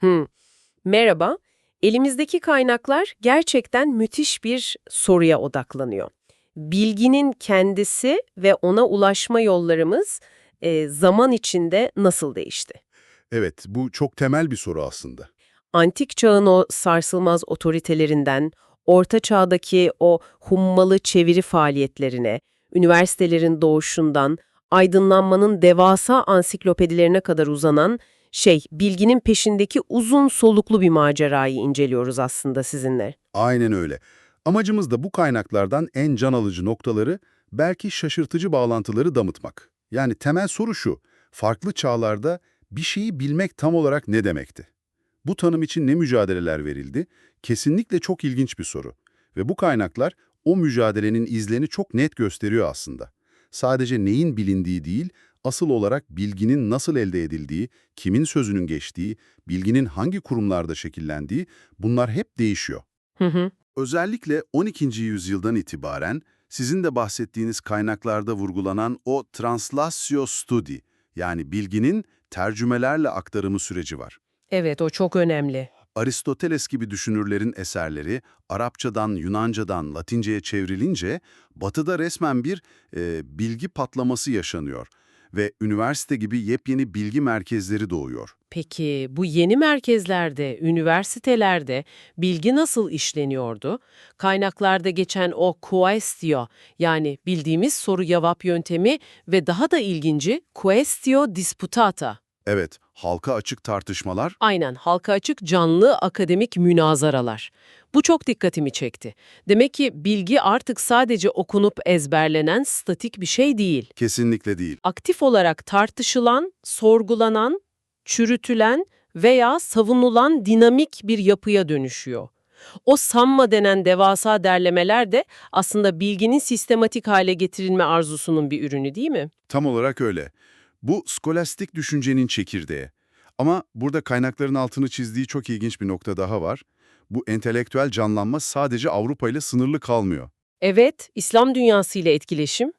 Hmm. Merhaba. Elimizdeki kaynaklar gerçekten müthiş bir soruya odaklanıyor. Bilginin kendisi ve ona ulaşma yollarımız e, zaman içinde nasıl değişti? Evet, bu çok temel bir soru aslında. Antik çağın o sarsılmaz otoritelerinden, orta çağdaki o hummalı çeviri faaliyetlerine, üniversitelerin doğuşundan, aydınlanmanın devasa ansiklopedilerine kadar uzanan şey, bilginin peşindeki uzun soluklu bir macerayı inceliyoruz aslında sizinle. Aynen öyle. Amacımız da bu kaynaklardan en can alıcı noktaları, belki şaşırtıcı bağlantıları damıtmak. Yani temel soru şu, farklı çağlarda bir şeyi bilmek tam olarak ne demekti? Bu tanım için ne mücadeleler verildi? Kesinlikle çok ilginç bir soru. Ve bu kaynaklar o mücadelenin izlerini çok net gösteriyor aslında. Sadece neyin bilindiği değil, asıl olarak bilginin nasıl elde edildiği, kimin sözünün geçtiği, bilginin hangi kurumlarda şekillendiği bunlar hep değişiyor. Hı hı. Özellikle 12. yüzyıldan itibaren sizin de bahsettiğiniz kaynaklarda vurgulanan o translatio studi yani bilginin tercümelerle aktarımı süreci var. Evet, o çok önemli. Aristoteles gibi düşünürlerin eserleri Arapçadan, Yunancadan, Latince'ye çevrilince batıda resmen bir e, bilgi patlaması yaşanıyor ve üniversite gibi yepyeni bilgi merkezleri doğuyor. Peki bu yeni merkezlerde, üniversitelerde bilgi nasıl işleniyordu? Kaynaklarda geçen o quaestio yani bildiğimiz soru-cevap yöntemi ve daha da ilginci quaestio disputata. Evet, halka açık tartışmalar Aynen halka açık canlı akademik münazaralar. Bu çok dikkatimi çekti. Demek ki bilgi artık sadece okunup ezberlenen statik bir şey değil. kesinlikle değil. Aktif olarak tartışılan, sorgulanan, çürütülen veya savunulan dinamik bir yapıya dönüşüyor. O samma denen devasa derlemeler de aslında bilginin sistematik hale getirilme arzusunun bir ürünü değil mi? Tam olarak öyle. Bu skolastik düşüncenin çekirdeği. Ama burada kaynakların altını çizdiği çok ilginç bir nokta daha var. Bu entelektüel canlanma sadece Avrupa ile sınırlı kalmıyor. Evet, İslam dünyası ile etkileşim